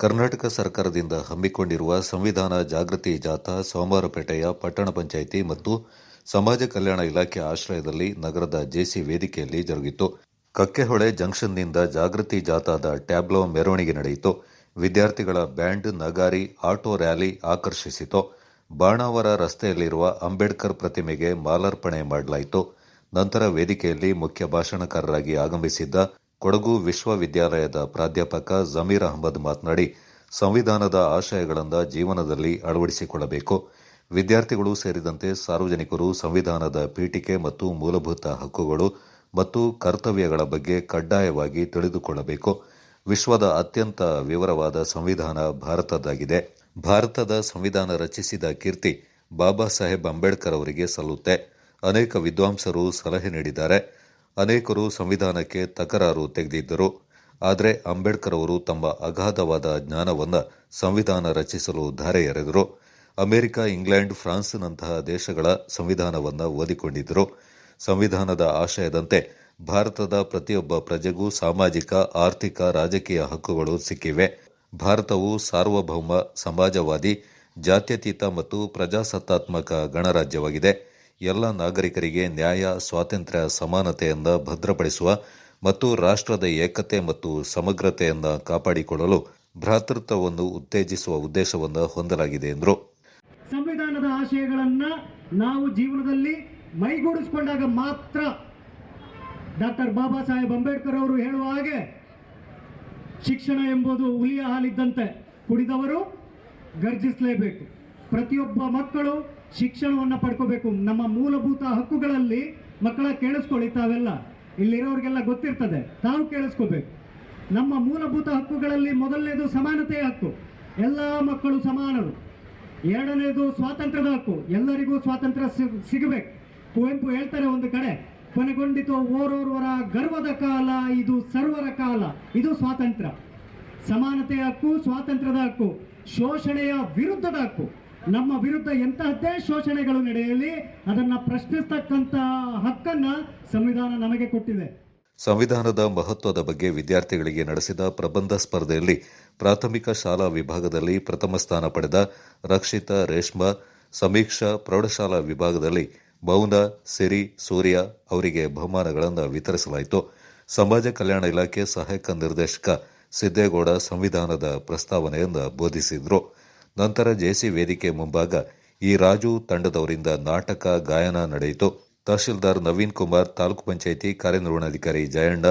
ಕರ್ನಾಟಕ ಸರ್ಕಾರದಿಂದ ಹಮ್ಮಿಕೊಂಡಿರುವ ಸಂವಿಧಾನ ಜಾಗೃತಿ ಜಾಥಾ ಸೋಮವಾರಪೇಟೆಯ ಪಟ್ಟಣ ಪಂಚಾಯಿತಿ ಮತ್ತು ಸಮಾಜ ಕಲ್ಯಾಣ ಇಲಾಖೆ ಆಶ್ರಯದಲ್ಲಿ ನಗರದ ಜೆಸಿ ವೇದಿಕೆಯಲ್ಲಿ ಜರುಗಿತು. ಕಕ್ಕೆಹೊಳೆ ಜಂಕ್ಷನ್ನಿಂದ ಜಾಗೃತಿ ಜಾಥಾದ ಟ್ಯಾಬ್ಲೋ ಮೆರವಣಿಗೆ ನಡೆಯಿತು. ವಿದ್ಯಾರ್ಥಿಗಳ ಬ್ಯಾಂಡ್, ನಗಾರಿ, ಆಟೋ ರ್ಯಾಲಿ ಆಕರ್ಷಿಸಿತು. ಬಾಣಾವರ ರಸ್ತೆಯಲ್ಲಿರುವ ಅಂಬೇಡ್ಕರ್ ಪ್ರತಿಮೆಗೆ ಮಾಲಾರ್ಪಣೆ ಮಾಡಲಾಯಿತು. ನಂತರ ವೇದಿಕೆಯಲ್ಲಿ ಮುಖ್ಯ ಭಾಷಣಕಾರರಾಗಿ ಆಗಮಿಸಿದ್ದ ಕೊಡಗು ವಿಶ್ವವಿದ್ಯಾಲಯದ ಪ್ರಾಧ್ಯಾಪಕ ಜಮೀರ್ ಅಹಮದ್ ಮಾತನಾಡಿ, ಸಂವಿಧಾನದ ಆಶಯಗಳನ್ನು ಜೀವನದಲ್ಲಿ ಅಳವಡಿಸಿಕೊಳ್ಳಬೇಕು. ವಿದ್ಯಾರ್ಥಿಗಳು ಸೇರಿದಂತೆ ಸಾರ್ವಜನಿಕರು ಸಂವಿಧಾನದ ಪೀಠಿಕೆ ಮತ್ತು ಮೂಲಭೂತ ಹಕ್ಕುಗಳು ಮತ್ತು ಕರ್ತವ್ಯಗಳ ಬಗ್ಗೆ ಕಡ್ಡಾಯವಾಗಿ ತಿಳಿದುಕೊಳ್ಳಬೇಕು. ವಿಶ್ವದ ಅತ್ಯಂತ ವಿವರವಾದ ಸಂವಿಧಾನ ಭಾರತದಾಗಿದೆ ಭಾರತದ ಸಂವಿಧಾನ ರಚಿಸಿದ ಕೀರ್ತಿ ಬಾಬಾ ಸಾಹೇಬ್ ಅಂಬೇಡ್ಕರ್ ಅವರಿಗೆ ಸಲ್ಲುತ್ತೆ. ಅನೇಕ ವಿದ್ವಾಂಸರು ಸಲಹೆ ನೀಡಿದ್ದಾರೆ. ಅನೇಕರು ಸಂವಿಧಾನಕ್ಕೆ ತಕರಾರು ತೆಗೆದಿದ್ದರು. ಆದರೆ ಅಂಬೇಡ್ಕರ್ ಅವರು ತಮ್ಮ ಅಗಾಧವಾದ ಜ್ಞಾನವನ್ನು ಸಂವಿಧಾನ ರಚಿಸಲು ಧಾರೆ ಎರೆದರು ಅಮೆರಿಕ, ಇಂಗ್ಲೆಂಡ್, ಫ್ರಾನ್ಸ್ನಂತಹ ದೇಶಗಳ ಸಂವಿಧಾನವನ್ನು ಓದಿಕೊಂಡಿದ್ದರು. ಸಂವಿಧಾನದ ಆಶಯದಂತೆ ಭಾರತದ ಪ್ರತಿಯೊಬ್ಬ ಪ್ರಜೆಗೂ ಸಾಮಾಜಿಕ, ಆರ್ಥಿಕ, ರಾಜಕೀಯ ಹಕ್ಕುಗಳು ಸಿಕ್ಕಿವೆ. ಭಾರತವು ಸಾರ್ವಭೌಮ, ಸಮಾಜವಾದಿ, ಜಾತ್ಯತೀತ ಮತ್ತು ಪ್ರಜಾಸತ್ತಾತ್ಮಕ ಗಣರಾಜ್ಯವಾಗಿದೆ. ಎಲ್ಲ ನಾಗರಿಕರಿಗೆ ನ್ಯಾಯ, ಸ್ವಾತಂತ್ರ್ಯ ಸಮಾನತೆಯಿಂದ ಭದ್ರಪಡಿಸುವ ಮತ್ತು ರಾಷ್ಟ್ರದ ಏಕತೆ ಮತ್ತು ಸಮಗ್ರತೆಯಿಂದ ಕಾಪಾಡಿಕೊಳ್ಳಲು ಭ್ರಾತೃತ್ವವನ್ನು ಉತ್ತೇಜಿಸುವ ಉದ್ದೇಶವನ್ನು ಹೊಂದಲಾಗಿದೆ ಎಂದರು. ಸಂವಿಧಾನದ ಆಶಯಗಳನ್ನು ನಾವು ಜೀವನದಲ್ಲಿ ಮೈಗೂಡಿಸಿಕೊಂಡಾಗ ಮಾತ್ರ ಡಾಕ್ಟರ್ ಬಾಬಾ ಸಾಹೇಬ್ ಅಂಬೇಡ್ಕರ್ ಅವರು ಹೇಳುವ ಹಾಗೆ ಶಿಕ್ಷಣ ಎಂಬುದು ಹುಲಿಯ ಹಾಲಿದ್ದಂತೆ ಕುಡಿದವರು ಗರ್ಜಿಸಲೇಬೇಕು. ಪ್ರತಿಯೊಬ್ಬ ಮಕ್ಕಳು ಶಿಕ್ಷಣವನ್ನು ಪಡ್ಕೋಬೇಕು. ನಮ್ಮ ಮೂಲಭೂತ ಹಕ್ಕುಗಳಲ್ಲಿ ಮಕ್ಕಳ ಕೇಳಿಸ್ಕೊಳ್ಳಿ ತಾವೆಲ್ಲ. ಇಲ್ಲಿರೋರಿಗೆಲ್ಲ ಗೊತ್ತಿರ್ತದೆ. ತಾವು ಕೇಳಿಸ್ಕೋಬೇಕು. ನಮ್ಮ ಮೂಲಭೂತ ಹಕ್ಕುಗಳಲ್ಲಿ ಮೊದಲನೇದು ಸಮಾನತೆಯ ಹಕ್ಕು. ಎಲ್ಲ ಮಕ್ಕಳು ಸಮಾನರು. ಎರಡನೇದು ಸ್ವಾತಂತ್ರ್ಯದ ಹಕ್ಕು. ಎಲ್ಲರಿಗೂ ಸ್ವಾತಂತ್ರ್ಯ ಸಿಗ್- ಸಿಗಬೇಕು. ಕುವೆಂಪು ಹೇಳ್ತಾರೆ ಒಂದು ಕಡೆ, ಕೊನೆಗೊಂಡಿತು ಓರೋರ್ವರ ಗರ್ವದ ಕಾಲ, ಇದು ಸರ್ವರ ಕಾಲ, ಇದು ಸ್ವಾತಂತ್ರ್ಯ. ಸಮಾನತೆಯ ಹಕ್ಕು, ಸ್ವಾತಂತ್ರ್ಯದ ಹಕ್ಕು. ಶೋಷಣೆಯ ವಿರುದ್ಧದ ಹಕ್ಕು. ನಮ್ಮ ವಿರುದ್ಧ ಎಂತಹದ್ದೇ ಶೋಷಣೆಗಳು ನಡೆಯಲಿ, ಅದನ್ನ ಪ್ರಶ್ನಿಸ್ತಕ್ಕಂತ ಹಕ್ಕನ್ನ ಸಂವಿಧಾನ ನಮಗೆ ಕೊಟ್ಟಿದೆ. ಸಂವಿಧಾನದ ಮಹತ್ವದ ಬಗ್ಗೆ ವಿದ್ಯಾರ್ಥಿಗಳಿಗೆ ನಡೆಸಿದ ಪ್ರಬಂಧ ಸ್ಪರ್ಧೆಯಲ್ಲಿ ಪ್ರಾಥಮಿಕ ಶಾಲಾ ವಿಭಾಗದಲ್ಲಿ ಪ್ರಥಮ ಸ್ಥಾನ ಪಡೆದ ರಕ್ಷಿತಾ ರೇಷ್ಮಾ, ಸಮೀಕ್ಷಾ ಪ್ರೌಢಶಾಲಾ ವಿಭಾಗದಲ್ಲಿ ಮೌನ, ಸಿರಿ, ಸೂರ್ಯ ಅವರಿಗೆ ಬಹುಮಾನಗಳನ್ನು ವಿತರಿಸಲಾಯಿತು. ಸಮಾಜ ಕಲ್ಯಾಣ ಇಲಾಖೆ ಸಹಾಯಕ ನಿರ್ದೇಶಕ ಸಿದ್ದೇಗೌಡ ಸಂವಿಧಾನದ ಪ್ರಸ್ತಾವನೆಯನ್ನು ಬೋಧಿಸಿದರು. ನಂತರ ಜೆಸಿ ವೇದಿಕೆ ಮುಂಭಾಗ ಈ ರಾಜು ತಂಡದವರಿಂದ ನಾಟಕ, ಗಾಯನ ನಡೆಯಿತು. ತಹಶೀಲ್ದಾರ್ ನವೀನ್ ಕುಮಾರ್, ತಾಲೂಕು ಪಂಚಾಯಿತಿ ಕಾರ್ಯನಿರ್ವಹಣಾಧಿಕಾರಿ ಜಯಣ್ಣ,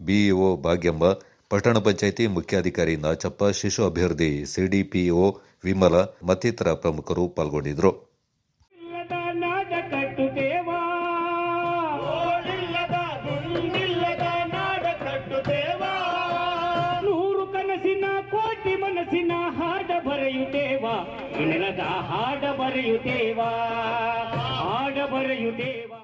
ಬಿಇಒ ಭಾಗ್ಯಮ್ಮ, ಪಟ್ಟಣ ಪಂಚಾಯಿತಿ ಮುಖ್ಯಾಧಿಕಾರಿ ನಾಚಪ್ಪ, ಶಿಶು ಅಭ್ಯರ್ಥಿ ಸಿಡಿಪಿಒ ವಿಮಲ ಮತ್ತಿತರ ಪ್ರಮುಖರು ಪಾಲ್ಗೊಂಡಿದ್ದರು. ಬರೆಯುತ್ತೇವಾ? ನೆಲದ ಹಾಡ ಬರೆಯುತ್ತೇವಾ? ಹಾಡ ಬರೆಯುತ್ತೇವಾ?